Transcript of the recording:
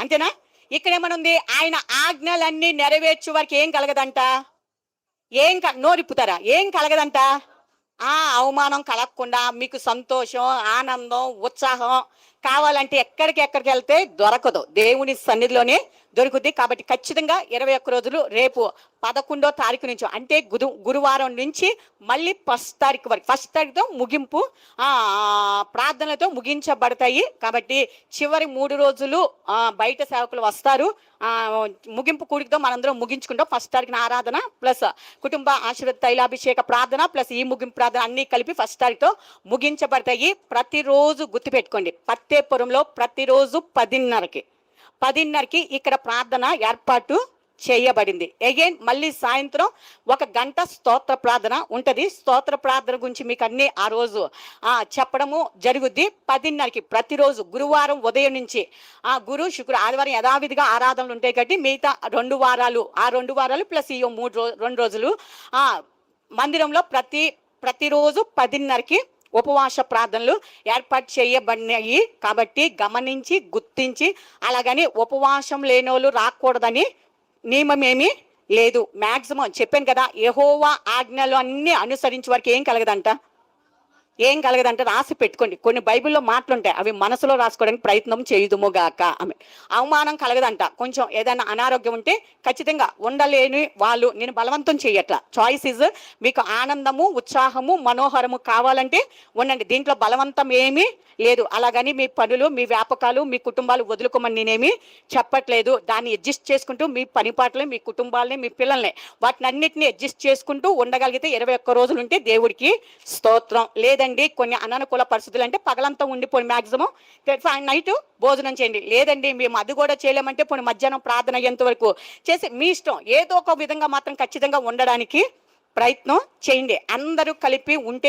అంతేనా? ఇక్కడ ఏమనుంది? ఆయన ఆజ్ఞలన్నీ నెరవేర్చే వారికి ఏం కలగదంట? ఏం నోరిప్పుతారా ఏం కలగదంట? ఆ అవమానం కలగకుండా మీకు సంతోషం ఆనందం ఉత్సాహం కావాలంటే ఎక్కడికి ఎక్కడికి వెళ్తే దొరకదు. దేవుని సన్నిధిలోనే దొరుకుద్ది. కాబట్టి ఖచ్చితంగా ఇరవై ఒక్క రోజులు రేపు పదకొండో తారీఖు నుంచి అంటే గురు గురువారం నుంచి మళ్ళీ ఫస్ట్ తారీఖు వరకు ఫస్ట్ తారీఖుతో ముగింపు ప్రార్థనలతో ముగించబడతాయి. కాబట్టి చివరి మూడు రోజులు బయట సేవకులు వస్తారు. ముగింపు కూడికతో మనందరం ముగించుకుంటాం. ఫస్ట్ తారీఖున ఆరాధన ప్లస్ కుటుంబ ఆశీర్వాద తైలాభిషేక ప్రార్థన ప్లస్ ఈ ముగింపు ప్రార్థన అన్నీ కలిపి ఫస్ట్ తారీఖుతో ముగించబడతాయి. ప్రతిరోజు గుర్తుపెట్టుకోండి. పత్తేపురంలో ప్రతిరోజు పదిన్నరకి. పదిన్నరకి ఇక్కడ ప్రార్థన ఏర్పాటు చేయబడింది. అగైన్ మళ్ళీ సాయంత్రం ఒక గంట స్తోత్ర ప్రార్థన ఉంటుంది. స్తోత్ర ప్రార్థన గురించి మీకు అన్ని ఆ రోజు చెప్పడము జరుగుద్ది. పదిన్నరకి ప్రతిరోజు గురువారం ఉదయం నుంచి ఆ గురు శుక్ర ఆదివారం యథావిధిగా ఆరాధనలు ఉంటాయి కాబట్టి మిగతా రెండు వారాలు ఆ రెండు వారాలు ప్లస్ ఈ మూడు రో రెండు రోజులు ఆ మందిరంలో ప్రతి ప్రతిరోజు పదిన్నరకి ఉపవాస ప్రార్థనలు ఏర్పాటు చేయబడినాయి. కాబట్టి గమనించి గుర్తించి అలాగని ఉపవాసం లేనోళ్ళు రాకూడదని నియమం ఏమీ లేదు. మ్యాక్సిమం చెప్పాను కదా ఎహోవా ఆజ్ఞలు అన్నీ అనుసరించి వారికి ఏం కలగదంట. ఏం కలగదంటే రాసి పెట్టుకోండి. కొన్ని బైబిల్లో మాటలుంటాయి. అవి మనసులో రాసుకోవడానికి ప్రయత్నం చేయుదుము గాక. ఆమె అవమానం కలగదంట. కొంచెం ఏదైనా అనారోగ్యం ఉంటే ఖచ్చితంగా ఉండలేని వాళ్ళు నేను బలవంతం చేయట్ల చాయిస్ ఇస్ మీకు ఆనందము ఉత్సాహము మనోహరము కావాలంటే ఉండండి. దీంట్లో బలవంతం ఏమీ లేదు. అలాగని మీ పనులు మీ వ్యాపకాలు మీ కుటుంబాలు వదులుకోమని నేనేమి చెప్పట్లేదు. దాన్ని అడ్జస్ట్ చేసుకుంటూ మీ పని పాటలు మీ కుటుంబాలని మీ పిల్లల్ని వాటిని అన్నిటిని అడ్జస్ట్ చేసుకుంటూ ఉండగలిగితే ఇరవై ఒక్క రోజులుంటే దేవుడికి స్తోత్రం. లేదండి కొన్ని అననుకూల పరిస్థితులు అంటే పగలంతా ఉండిపోయి మాక్సిమం నైట్ భోజనం చేయండి. లేదండి మేము అది కూడా చేయలేమంటే పోనీ మధ్యాహ్నం ప్రార్థన అయ్యేంత వరకు చేసి మీ ఇష్టం. ఏదో ఒక విధంగా మాత్రం ఖచ్చితంగా ఉండడానికి ప్రయత్నం చేయండి. అందరూ కలిపి ఉంటే